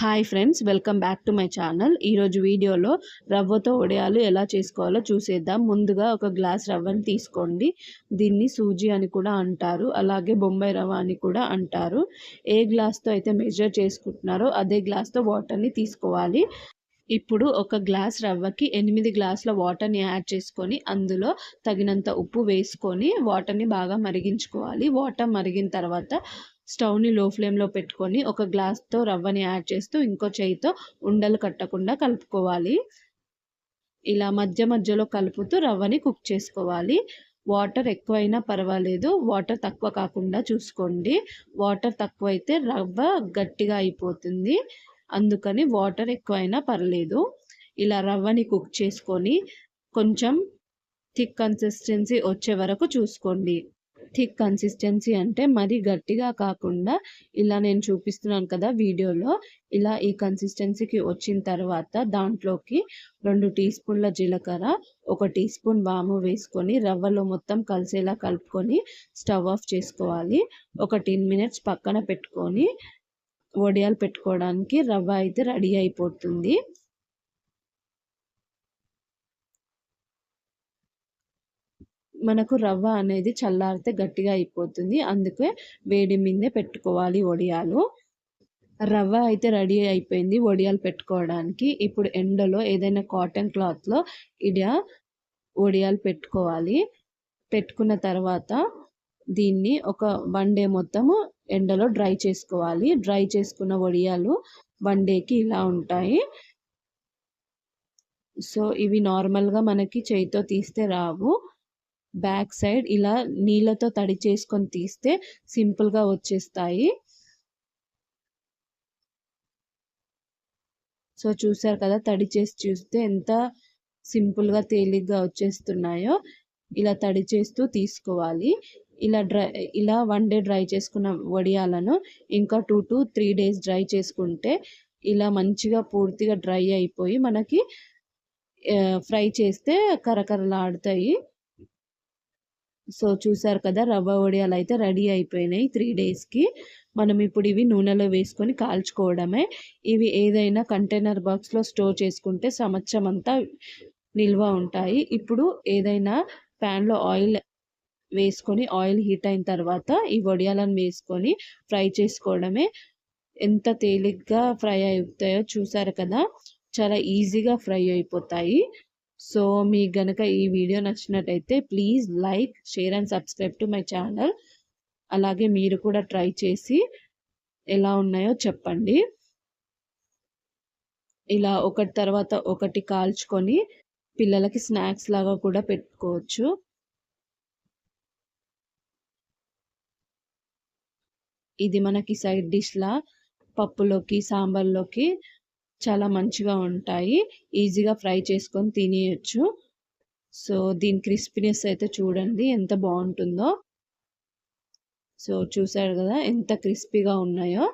Hi friends welcome back to my channel ఈరోజు వీడియోలో రవ్వతో వడియాలు ఎలా చేసుకోవాలో చూసేద్దాం. ముందుగా ఒక గ్లాస్ రవ్వని తీసుకోండి. దీన్ని సూజీ అని కూడా అంటారు. అలాగే బొంబాయి రవ్వ అని కూడా అంటారు. ఏ గ్లాస్తో అయితే మెజర్ చేసుకుంటున్నారో అదే గ్లాస్తో వాటర్ని తీసుకోవాలి. ఇప్పుడు ఒక గ్లాస్ రవ్వకి ఎనిమిది గ్లాసుల వాటర్ని యాడ్ చేసుకొని అందులో తగినంత ఉప్పు వేసుకొని వాటర్ని బాగా మరిగించుకోవాలి. వాటర్ మరిగిన తర్వాత స్టవ్ని లో ఫ్లేమ్లో పెట్టుకొని ఒక గ్లాస్తో రవ్వని యాడ్ చేస్తూ ఇంకో చేయితో ఉండలు కట్టకుండా కలుపుకోవాలి. ఇలా మధ్య మధ్యలో కలుపుతూ రవ్వని కుక్ చేసుకోవాలి. వాటర్ ఎక్కువైనా పర్వాలేదు. వాటర్ తక్కువ కాకుండా చూసుకోండి. వాటర్ తక్కువైతే రవ్వ గట్టిగా అయిపోతుంది. అందుకని వాటర్ ఎక్కువైనా పర్లేదు. ఇలా రవ్వని కుక్ చేసుకొని కొంచెం థిక్ కన్సిస్టెన్సీ వచ్చే వరకు చూసుకోండి. థిక్ కన్సిస్టెన్సీ అంటే మరీ గట్టిగా కాకుండా ఇలా నేను చూపిస్తున్నాను కదా వీడియోలో ఇలా ఈ కన్సిస్టెన్సీకి వచ్చిన తర్వాత దాంట్లోకి రెండు టీ స్పూన్ల జీలకర్ర ఒక టీ స్పూన్ వాము వేసుకొని రవ్వలో మొత్తం కలిసేలా కలుపుకొని స్టవ్ ఆఫ్ చేసుకోవాలి. ఒక టెన్ మినిట్స్ పక్కన పెట్టుకొని వడియాలు పెట్టుకోవడానికి రవ్వ అయితే రెడీ అయిపోతుంది. మనకు రవ్వ అనేది చల్లారితే గట్టిగా అయిపోతుంది. అందుకే వేడి మీదే పెట్టుకోవాలి వడియాలు రవ్వ అయితే రెడీ అయిపోయింది వడియాలు పెట్టుకోవడానికి. ఇప్పుడు ఎండలో ఏదైనా కాటన్ క్లాత్లో ఇడ వడియాలు పెట్టుకోవాలి. పెట్టుకున్న తర్వాత దీన్ని ఒక వన్ డే మొత్తము ఎండలో డ్రై చేసుకోవాలి. డ్రై చేసుకున్న వడియాలు వన్ డేకి ఇలా ఉంటాయి. సో ఇవి నార్మల్గా మనకి చేయితో తీస్తే రావు. బ్యాక్ సైడ్ ఇలా నీళ్ళతో తడి చేసుకొని తీస్తే సింపుల్గా వచ్చేస్తాయి. సో చూసారు కదా తడి చేసి చూస్తే ఎంత సింపుల్గా తేలిగ్గా వచ్చేస్తున్నాయో ఇలా తడి చేస్తూ తీసుకోవాలి. ఇలా డ్రై ఇలా వన్ డే డ్రై చేసుకున్న వడియాలను ఇంకా two to three days dry చేసుకుంటే ఇలా మంచిగా పూర్తిగా డ్రై అయిపోయి మనకి ఫ్రై చేస్తే కరకరలాడుతాయి. సో చూసారు కదా రవ్వ వడియాలు అయితే రెడీ అయిపోయినాయి త్రీ డేస్కి. మనం ఇప్పుడు ఇవి నూనెలో వేసుకొని కాల్చుకోవడమే. ఇవి ఏదైనా కంటైనర్ బాక్స్లో స్టోర్ చేసుకుంటే సంవత్సరం అంతా నిల్వ ఉంటాయి. ఇప్పుడు ఏదైనా ప్యాన్లో ఆయిల్ వేసుకొని ఆయిల్ హీట్ అయిన తర్వాత ఈ వడియాలను వేసుకొని ఫ్రై చేసుకోవడమే. ఎంత తేలిగ్గా ఫ్రై అవుతాయో చూసారు కదా చాలా ఈజీగా ఫ్రై అయిపోతాయి. సో మీకు గనక ఈ వీడియో నచ్చినట్టయితే please like share and subscribe to my channel. అలాగే మీరు కూడా ట్రై చేసి ఎలా ఉన్నాయో చెప్పండి. ఇలా ఒకటి తర్వాత ఒకటి కాల్చుకొని పిల్లలకి స్నాక్స్ లాగా కూడా పెట్టుకోవచ్చు. ఇది మనకి సైడ్ డిష్లా పప్పులోకి సాంబార్లోకి చాలా మంచిగా ఉంటాయి. ఈజీగా ఫ్రై చేసుకొని తినేయచ్చు. సో దీని క్రిస్పీనెస్ అయితే చూడండి ఎంత బాగుంటుందో. సో చూసారు కదా ఎంత క్రిస్పీగా ఉన్నాయో.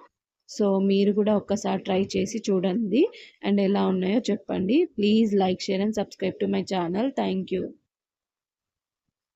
సో మీరు కూడా ఒక్కసారి ట్రై చేసి చూడండి. అండ్ ఎలా ఉన్నాయో చెప్పండి. Please like share and subscribe to my channel. Thank you.